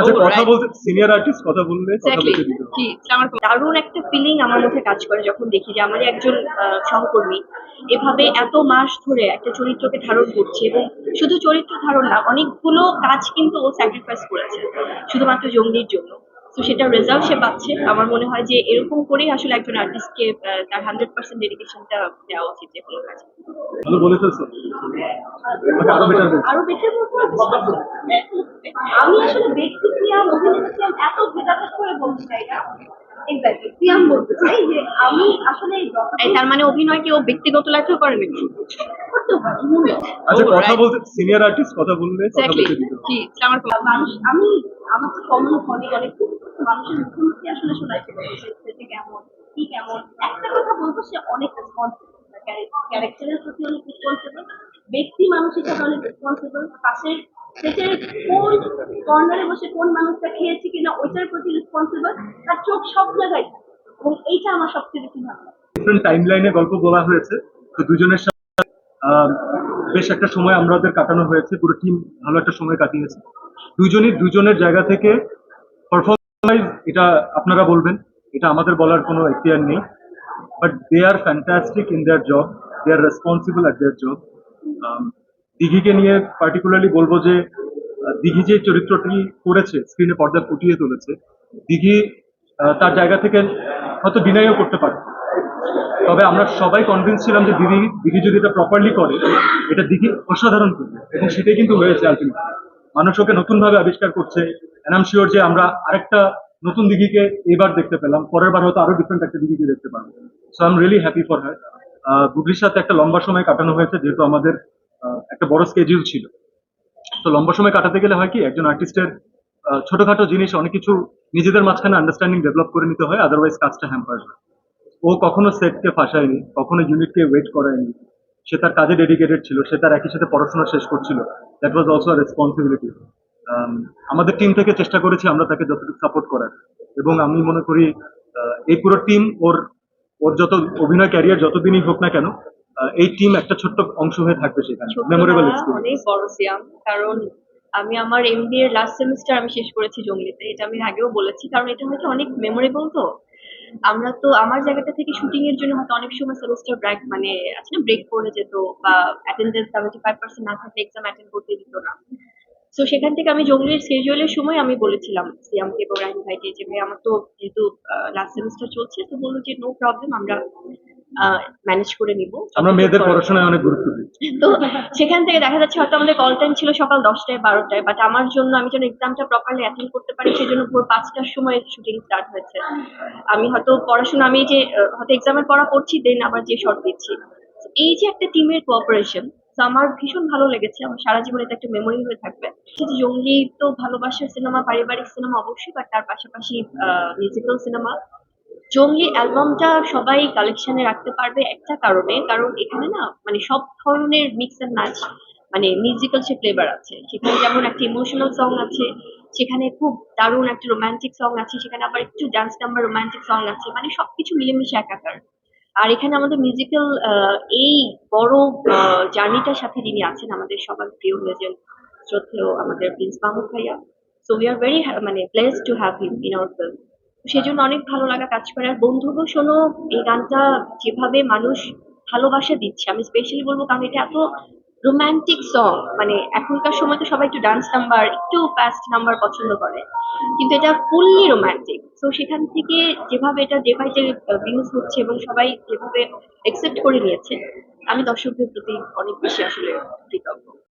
আচ্ছা Oh, কথা বলতে সিনিয়র আর্টিস্ট কথা বললে কথা বলতে জি আমার দারুণ একটা ফিলিং আমার মধ্যে কাজ করে যখন দেখি যে আমারই একজন সহকর্মী এভাবে এত মাস ধরে একটা চরিত্রকে ধারণ করছে এবং শুধু চরিত্র ধারণ না অনেকগুলো কাজ কিন্তু ও স্যাক্রিফাইস করেছে শুধুমাত্র জঙ্গলির জন্য। তো সেটা রেজাল্ট সে পাচ্ছে। আমার মনে হয় যে এরকম করেই আসলে একজন আর্টিস্টকে তার হান্ড্রেড পার্সেন্ট ডেডিকেশনটা দেওয়া উচিত যে কোনো কাজে। আরও বেটার আমি আসলে ব্যক্তি সিয়াম অভিনেতা এত ভেদাভেদ করে বলতে চাই না। এক্স্যাক্টলি সিয়াম বলতে চাই যে আমি আসলে যতটুকু তার মানে অভিনয় কি ও ব্যক্তিগত নাকি? করতে পারি হয়। আচ্ছা কথা বলতে সিনিয়র আর্টিস্ট কথা বললে আমি আমার তো কমন ফলে অনেক মানুষের মুখোমুখি আসলে শোনাই সেটা কেমন কি কেমন। একটা কথা বলব সে অনেক রেসপন্সিবল ক্যারেক্টারের প্রতি অনেক রেসপন্সিবল ব্যক্তি মানুষ হিসাবে অনেক রেসপন্সিবল পাশের সেটের কোন কর্নারে বসে কোন মানুষটা খেয়েছে কিনা, ওইটার প্রতি রেসপন্সিবল তার চোখ সব জায়গায় এবং এইটা আমার সবচেয়ে বেশি ভালো ডিফারেন্ট টাইম লাইনে গল্প বলা হয়েছে। তো দুজনের সাথে বেশ একটা সময় আমাদের কাটানো হয়েছে। পুরো টিম ভালো একটা সময় কাটিয়েছে। দুজনই দুজনের জায়গা থেকে পারফরমেন্স এটা আপনারা বলবেন। এটা আমাদের বলার কোনো এখতিয়ার নেই। But they are fantastic in their job they are responsible at their job দিঘিকে নিয়ে পার্টিকুলারলি বলব যে দিঘি যে চরিত্রটি করেছে স্ক্রিনে পর্দা ফুটিয়ে তুলেছে, দিঘি তার জায়গা থেকে হয়তো ডিনাইও করতে পারে। তবে আমরা সবাই কনভিন্স ছিলাম যে দিদি দিদি যদি এটা প্রপারলি করে, এটা দিদি অসাধারণ করবে, এবং সেটাই কিন্তু হয়েছে আলটিমেটলি মানুষ ওকে নতুন ভাবে আবিষ্কার করছে আম শিওর যে আমরা আরেকটা নতুন দিঘিকে এবার দেখতে পেলাম, পরের বার হয়তো আরও ডিফারেন্ট একটা দিঘিকে দেখতে পারব। So I am really happy for her বুবলির সাথে একটা লম্বা সময় কাটানো হয়েছে, যেহেতু আমাদের একটা বড় স্কেডিউল ছিল। তো লম্বা সময় কাটাতে গেলে হয় কি, একজন আর্টিস্টের ছোটখাটো জিনিস, অনেক কিছু নিজেদের মাঝখানে আন্ডারস্ট্যান্ডিং ডেভেলপ করে নিতে হয় আদারওয়াইজ কাজটা হ্যাম্পার হয়। ও কখনো সেটকে ফাঁসায়নি, কখনো ইউনিটকে ওয়েট করায়নি। সে তার কাজে ডেডিকেটেড ছিল, সে তার একই সাথে পড়াশোনা শেষ করছিল। দ্যাট ওয়াজ অলসো রেসপন্সিবিলিটি আমাদের টিম থেকে চেষ্টা করেছি আমরা তাকে যতটুকু সাপোর্ট করার। এবং আমি মনে করি এই পুরো টিম ওর ওর যত অভিনয় ক্যারিয়ার যতদিনই হোক না কেন এই টিম একটা ছোট্ট অংশ হয়ে থাকবে সেখানে মেমোরেবল অনেক বড় সিয়াম কারণ আমি আমার এমবি এর লাস্ট সেমিস্টার আমি শেষ করেছি জঙ্গলিতে এটা আমি আগেও বলেছি কারণ এটা হয়তো অনেক মেমোরেবল তো। আমরা তো আমার জায়গাটা থেকে শুটিং এর জন্য হয়তো অনেক সময় সেমিস্টার ব্রেক মানে আছে না ব্রেক পড়ে যেত বা অ্যাটেন্ডেন্স সেভেন্টি ফাইভ পার্সেন্ট না থাকলে এক্সাম অ্যাটেন্ড করতে দিত না। তো সেখান থেকে আমি জঙ্গলির স্কেজুয়ালের সময় আমি বলেছিলাম সিয়ামকে এবং রাহিম ভাইকে যে ভাই আমার তো যেহেতু লাস্ট সেমিস্টার চলছে তো বলল যে নো প্রবলেম আমরা ম্যানেজ করে নিব। আমরা মেয়েদের পড়াশোনায় অনেক গুরুত্ব দিই। তো সেখান থেকে দেখা যাচ্ছে হয়তো আমাদের কল টাইম ছিল সকাল দশটায় বারোটায় বাট আমার জন্য আমি যেন এক্সামটা প্রপারলি অ্যাটেন্ড করতে পারি সেজন্য ভোর পাঁচটার সময় শুটিং স্টার্ট হয়েছে। আমি হয়তো পড়াশোনা আমি যে হয়তো এক্সামের পড়া করছি দেন আবার যে শর্ট দিচ্ছি। এই যে একটা টিমের কোঅপারেশন আমার ভীষণ ভালো লেগেছে। আমার সারা জীবনে এটা একটা মেমোরি হয়ে থাকবে। জঙ্গলি তো ভালোবাসার সিনেমা পারিবারিক সিনেমা অবশ্যই বাট তার পাশাপাশি মিউজিক্যাল সিনেমা জঙ্গলি অ্যালবামটা সবাই কালেকশনে রাখতে পারবে একটা কারণে। কারণ এখানে না মানে সব ধরনের মিক্স এন্ড ম্যাচ মানে মিউজিক্যাল সে ফ্লেভার আছে, সেখানে যেমন একটা ইমোশনাল সং আছে, সেখানে খুব দারুণ একটা রোমান্টিক সং আছে, সেখানে আবার একটু ডান্স নাম্বার রোমান্টিক সং আছে মানে সবকিছু মিলেমিশে একাকার আর এখানে আমাদের মিউজিক্যাল এই বড় জার্নিটার সাথে যিনি আছেন আমাদের সবার প্রিয় লেজেন্ড শ্রদ্ধেয় আমাদের প্রিন্স মাহমুদ ভাইয়া। সো উই আর ভেরি মানে pleased to have him in our film সেজন্য অনেক ভালো লাগা কাজ করে। আর বন্ধুগো শোনো, এই গানটা যেভাবে মানুষ ভালোবাসা দিচ্ছে, আমি স্পেশালি বলব কারণ এটা এত রোমান্টিক সং মানে এখনকার সময় তো সবাই একটু ডান্স নাম্বার একটু ফাস্ট নাম্বার পছন্দ করে, কিন্তু এটা ফুললি রোমান্টিক তো সেখান থেকে যেভাবে এটা ডে বাই ডে ভিউজ হচ্ছে এবং সবাই যেভাবে একসেপ্ট করে নিয়েছে, আমি দর্শকদের প্রতি অনেক বেশি আসলে কৃতজ্ঞ।